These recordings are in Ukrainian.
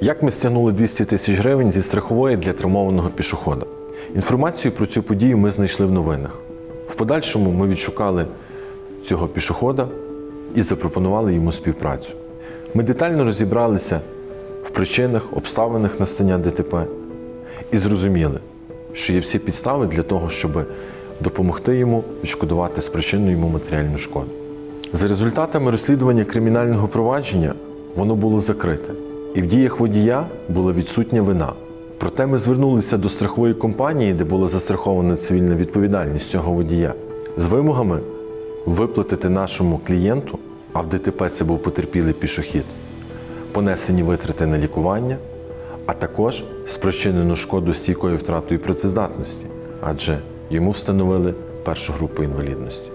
Як ми стягнули 200 тисяч гривень зі страхової для травмованого пішохода? Інформацію про цю подію ми знайшли в новинах. В подальшому ми відшукали цього пішохода і запропонували йому співпрацю. Ми детально розібралися в причинах, обставинах настання ДТП і зрозуміли, що є всі підстави для того, щоб допомогти йому відшкодувати спричинену йому матеріальну шкоду. За результатами розслідування кримінального провадження воно було закрите, і в діях водія була відсутня вина. Проте ми звернулися до страхової компанії, де була застрахована цивільна відповідальність цього водія, з вимогами виплатити нашому клієнту, а в ДТП це був потерпілий пішохід, понесені витрати на лікування, а також спричинену шкоду стійкою втратою працездатності, адже йому встановили першу групу інвалідності.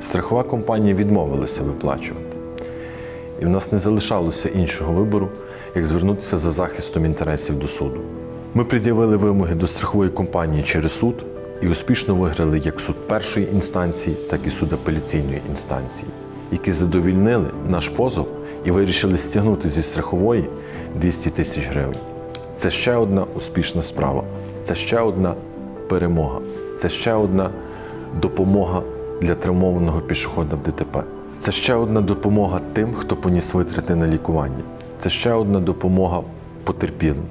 Страхова компанія відмовилася виплачувати. І в нас не залишалося іншого вибору, як звернутися за захистом інтересів до суду. Ми пред'явили вимоги до страхової компанії через суд і успішно виграли як суд першої інстанції, так і суд апеляційної інстанції, які задовільнили наш позов і вирішили стягнути зі страхової 200 тисяч гривень. Це ще одна успішна справа, це ще одна перемога, це ще одна допомога для травмованого пішохода в ДТП. Це ще одна допомога тим, хто поніс витрати на лікування. Це ще одна допомога потерпілим.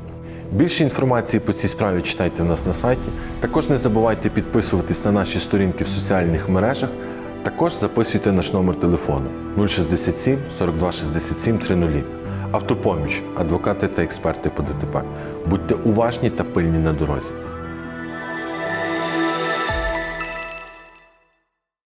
Більше інформації по цій справі читайте в нас на сайті. Також не забувайте підписуватись на наші сторінки в соціальних мережах. Також записуйте наш номер телефону 067 42 67 30. Автопоміч, адвокати та експерти по ДТП. Будьте уважні та пильні на дорозі.